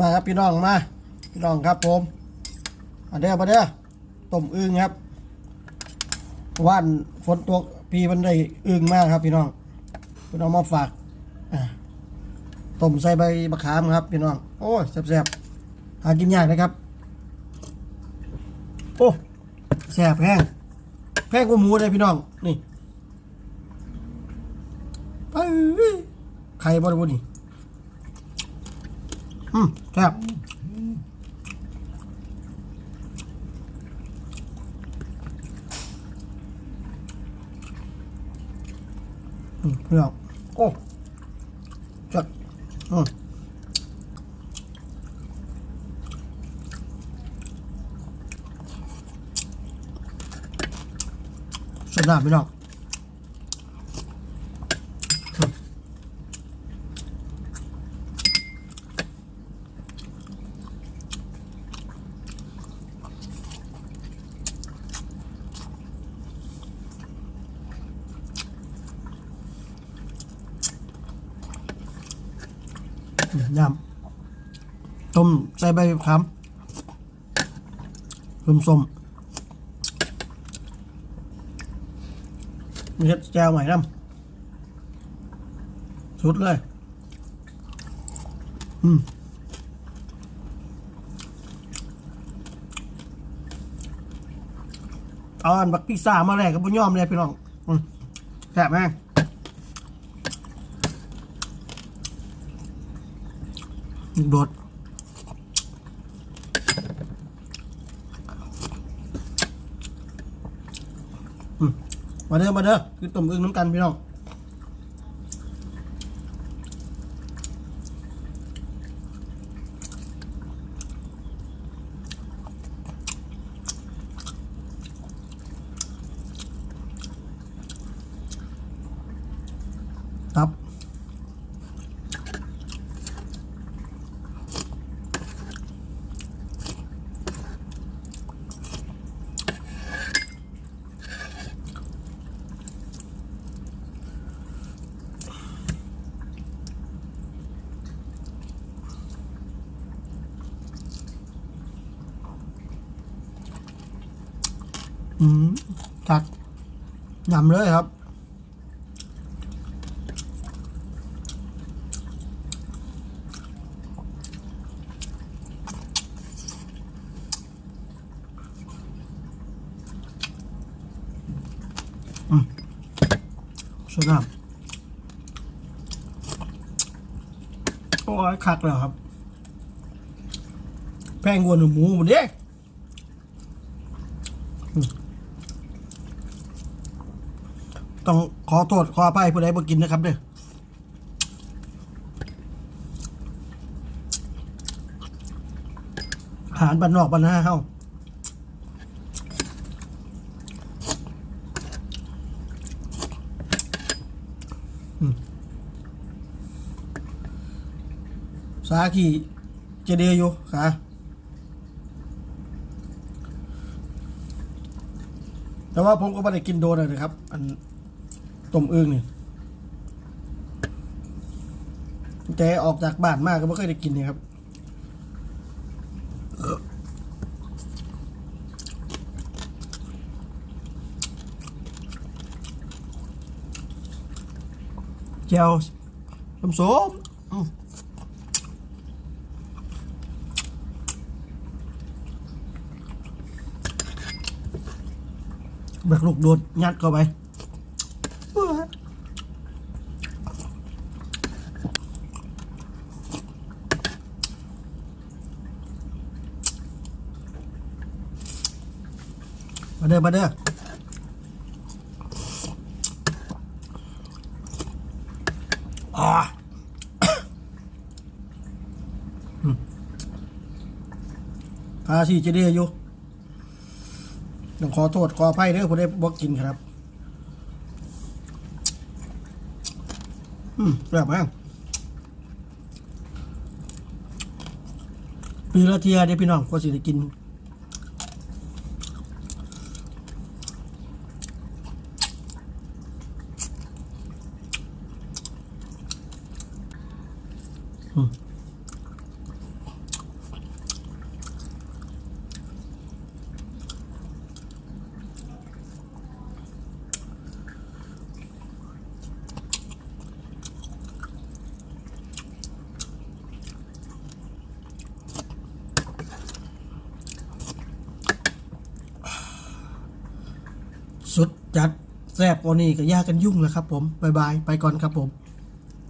มาครับพี่น้องมา พี่น้องครับผมมาเด้อมาเด้อต้มอึ่งครับว่านฝนตกพี่มันได้อึ่งมากครับ พี่น้องพี่น้องมาฝากอ่าต้มใส่ใบมะขามครับ พี่น้อง โอ้ยแซ่บๆหากินยากนะครับ โอ้แซ่บแพงแพงกว่าหมูเลยพี่น้อง นี่ไปไข่บริบูรณ์นี่ อืมแซ่บอืมเปรี้ยวโอ้จัดอืมสดน้ำพี่น้องอืม น้ำต้มใส่ใบมะขามส้มส้มมีแจวใหม่น้ำสุดเลย อืมเอาอันบักพิซซ่ามาแลกกับบุญยอมเลยพี่น้องอืมแซ่บไหม โดดอืมมาเด้อมาเด้อคือต้มอึ่งน้ำกันพี่น้อง อืมจัดยำเลยครับ อืมสวยงามโอ้ยคักแล้วครับ แพงกว่าหนูหมูหมดเด้อืม ต้องขอโทษขออภัยผู้ใดบ่กินนะครับเด้ออาหารบ้านนอกบ้านนาเฮาสาขี่เจเดอยู่ขาแต่ว่าผมก็ไม่ได้กินโดนเลยนะครับ อัน ต้มอึ่งนี่แต่ออกจากบ้านมากก็ไม่เคยได้กินนี่ครับเจียวส้มสมอืมแบบลูกโดดยัดเข้าไป มาเด้อมาเด้ออ่าอืมพาสีจะได้อยู่ต้องขอโทษขออภัยเด้อผมได้บอกกินครับ อืมแบบนั้นปีละเทียเด้พี่น้องก็สิได้กิน สุดจัดแซ่บโอนนี้ก็ยากันยุ่งแล้วครับผมบายบาย ไปก่อนครับผม